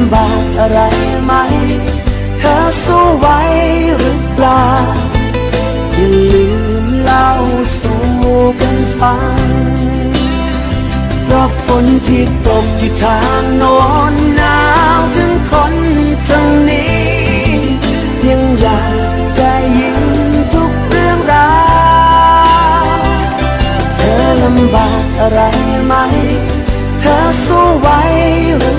ำบากอะไรไหม เธอสู้ไหวหรือเปล่า อย่าลืมเล่าสู่กันฟัง เพราะฝนที่ตกที่ทางโน้นหนาวถึงคนทางนี้ ยังอยากได้ยินทุกเรื่องราว เธอลำบากอะไรไหม เธอสู้ไหวหรือ